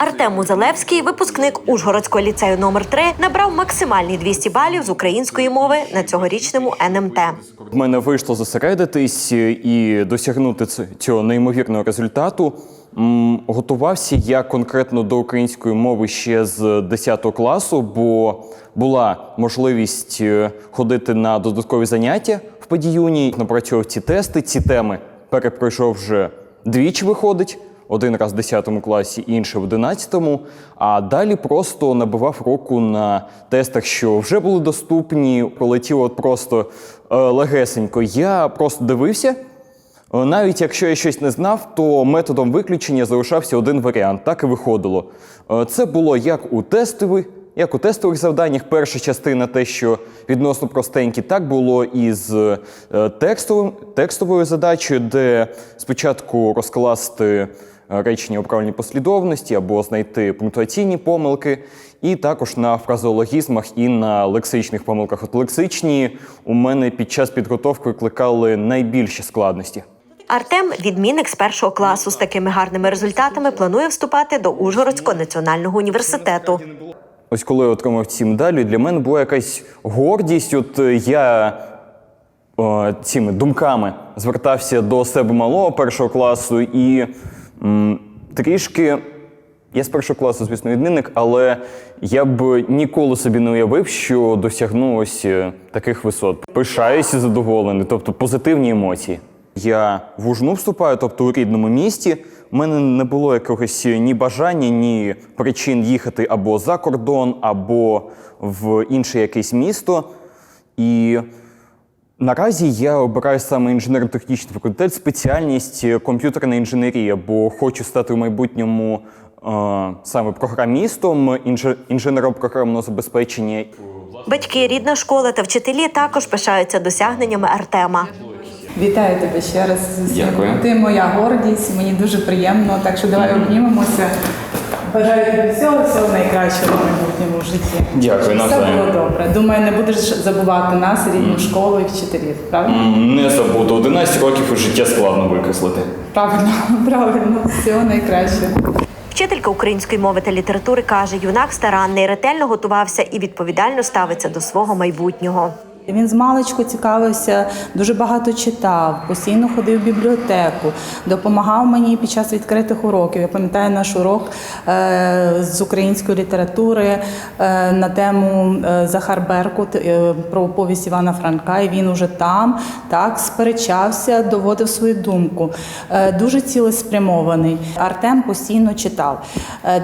Артем Музалевський, випускник Ужгородського ліцею номер 3 набрав максимальні 200 балів з української мови на цьогорічному НМТ. В мене вийшло зосередитись і досягнути цього неймовірного результату. Готувався я конкретно до української мови ще з 10 класу, бо була можливість е, ходити на додаткові заняття в подіюні, напрацьовував ці тести, ці теми перепройшов вже двічі виходить. Один раз в 10 класі, інший в 11, а далі просто набивав року на тестах, що вже були доступні, полетіло просто е, легесенько. Я просто дивився. Навіть якщо я щось не знав, то методом виключення залишався один варіант, так і виходило. Е, Це було як у тестових, як у тестових завданнях. Перша частина те, що відносно простенькі, так було і з е, текстовим, текстовою задачею, де спочатку розкласти е, речення у правильній послідовності або знайти пунктуаційні помилки, і також на фразеологізмах і на лексичних помилках. От лексичні у мене під час підготовки викликали найбільші складності. Артем, відмінник з першого класу, з такими гарними результатами планує вступати до Ужгородського національного університету. Ось коли я отримав ці медалі, для мене була якась гордість. От е, я е, цими думками звертався до себе малого першого класу і м, трішки. Я з першого класу, звісно, відмінник, але я б ніколи собі не уявив, що досягну ось е, таких висот. Пишаюся задоволений, тобто позитивні емоції. Я в Ужну вступаю, тобто у рідному місті. У мене не було якогось ні бажання, ні причин їхати або за кордон, або в інше якесь місто. І Наразі я обираю саме інженерно-технічний факультет, спеціальність комп'ютерна інженерія, бо хочу стати в майбутньому е, саме програмістом, інженером програмного забезпечення. Батьки, рідна школа та вчителі також пишаються досягненнями Артема. Вітаю тебе ще раз. Дякую. Ти моя гордість, мені дуже приємно. Так що давай обнімемося. Бажаю тобі всього, всього найкращого в майбутньому житті. Дякую, Все навзаєм. було добре. Думаю, не будеш забувати нас, рідну школу і вчителів. Правильно? М, Не забуду, 11 років і життя складно викреслити. Правильно, правильно. Всього найкращого. Вчителька української мови та літератури каже, юнак старанний, ретельно готувався і відповідально ставиться до свого майбутнього. Він з маличку цікавився, дуже багато читав, постійно ходив в бібліотеку, допомагав мені під час відкритих уроків. Я пам'ятаю наш урок е, з української літератури е, на тему е, Захар Беркут про повість Івана Франка. І він уже там так сперечався, доводив свою думку. Дуже цілеспрямований. Артем постійно читав.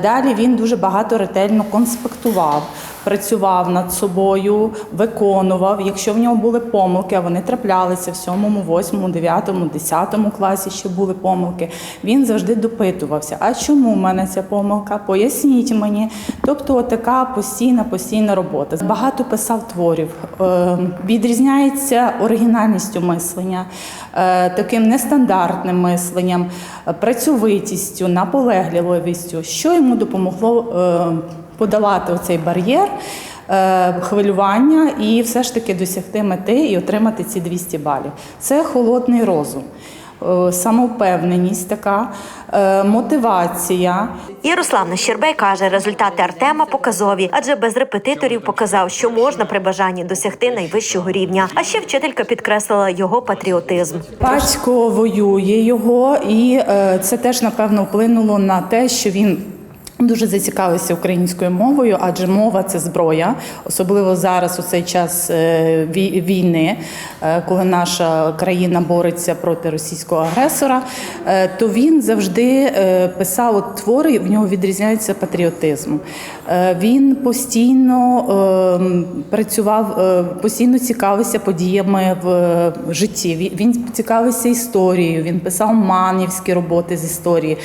Далі він дуже багато ретельно конспектував працював над собою, виконував. Якщо в нього були помилки, а вони траплялися в сьомому, восьмому, дев'ятому, десятому класі, ще були помилки. Він завжди допитувався. А чому в мене ця помилка? Поясніть мені. Тобто, така постійна, постійна робота. Багато писав творів. Е, Відрізняється оригінальністю мислення, е, таким нестандартним мисленням, е, працьовитістю, наполегливістю, що йому допомогло. Подолати оцей бар'єр е, хвилювання і все ж таки досягти мети і отримати ці 200 балів. Це холодний розум, е, самовпевненість така, е, мотивація. Ярославна Щербей каже, результати Артема показові, адже без репетиторів показав, що можна при бажанні досягти найвищого рівня. А ще вчителька підкреслила його патріотизм. Батько воює його, і це теж напевно вплинуло на те, що він. Дуже зацікавився українською мовою, адже мова це зброя, особливо зараз у цей час е, війни, е, коли наша країна бореться проти російського агресора. е, То він завжди писав твори, в нього відрізняється патріотизм. Він постійно е, працював, постійно цікавився подіями в житті. Він- цікавився історією, він писав манівські роботи з історії,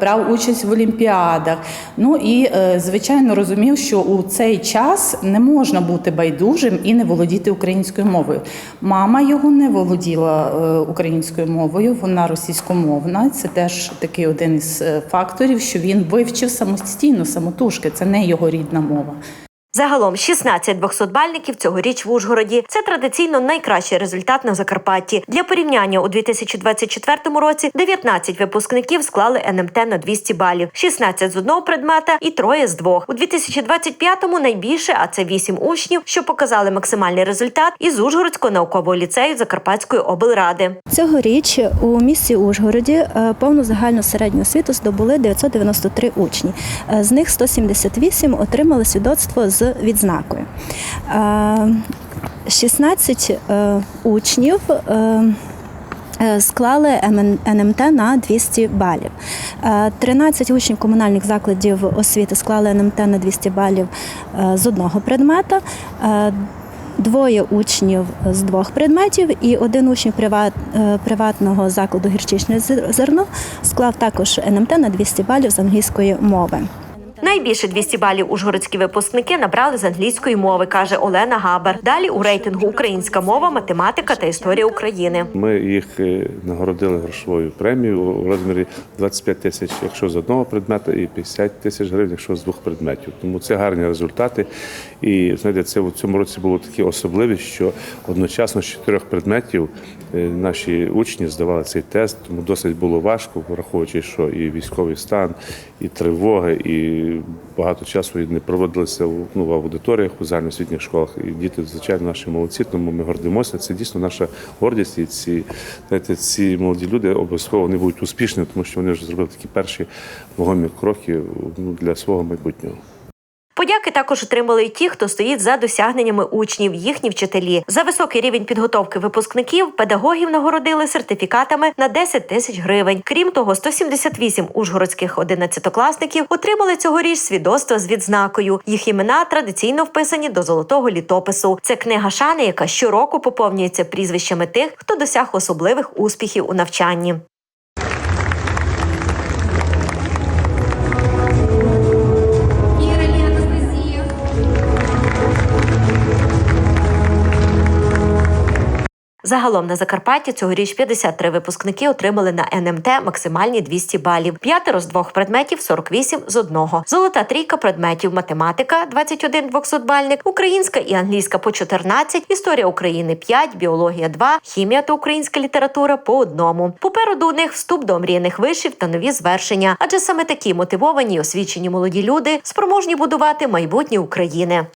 брав участь в олімпіадах. Ну і е, звичайно розумів, що у цей час не можна бути байдужим і не володіти українською мовою. Мама його не володіла е, українською мовою, вона російськомовна. Це теж такий один із е, факторів, що він вивчив самостійно, самотужки. Це не його рідна мова. Загалом 16 200-бальників цьогоріч в Ужгороді. Це традиційно найкращий результат на Закарпатті. Для порівняння у 2024 році 19 випускників склали НМТ на 200 балів, 16 з одного предмета і троє з двох. У 2025-му найбільше, а це 8 учнів, що показали максимальний результат із Ужгородського наукового ліцею Закарпатської облради. Цьогоріч у місті Ужгороді е, повну загальну середню освіту здобули 993 учні. Е, З них 178 отримали свідоцтво з відзнакою. Е, 16 е, учнів. е, е, Склали НМТ на 200 балів. Е, 13 учнів комунальних закладів освіти склали НМТ на 200 балів е, з одного предмета. Е, Двоє учнів з двох предметів і один учень приват, е, приватного закладу гірчичне зерно склав також НМТ на 200 балів з англійської мови. Найбільше 200 балів ужгородські випускники набрали з англійської мови, каже Олена Габер. Далі у рейтингу українська мова, математика та історія України. Ми їх е, нагородили грошовою премією у розмірі 25 тисяч, якщо з одного предмету, і 50 тисяч гривень, якщо з двох предметів. Тому це гарні результати. І знаєте, це в цьому році було таке особливість, що одночасно з чотирьох предметів е, наші учні здавали цей тест, тому досить було важко, враховуючи, що і військовий стан, і тривоги, і багато часу не проводилися ну, в аудиторіях у загальноосвітніх школах. І діти, звичайно, наші молодці, тому ми гордимося. Це дійсно наша гордість. І ці, знаєте, ці молоді люди обов'язково вони будуть успішні, тому що вони вже зробили такі перші вагомі кроки ну, для свого майбутнього. Подяки також отримали й ті, хто стоїть за досягненнями учнів, їхні вчителі. За високий рівень підготовки випускників педагогів нагородили сертифікатами на 10 тисяч гривень. Крім того, 178 ужгородських одинадцятокласників отримали цьогоріч свідоцтва з відзнакою. Їх імена традиційно вписані до золотого літопису. Це книга шани, яка щороку поповнюється прізвищами тих, хто досяг особливих успіхів у навчанні. Загалом на Закарпатті цьогоріч 53 випускники отримали на НМТ максимальні 200 балів. П'ятеро з двох предметів, 48 з одного. Золота трійка предметів математика 21 200-бальник, українська і англійська по 14, історія України 5, біологія 2, хімія та українська література по одному. Попереду у них вступ до омріяних вишів та нові звершення, адже саме такі мотивовані й освічені молоді люди спроможні будувати майбутнє України.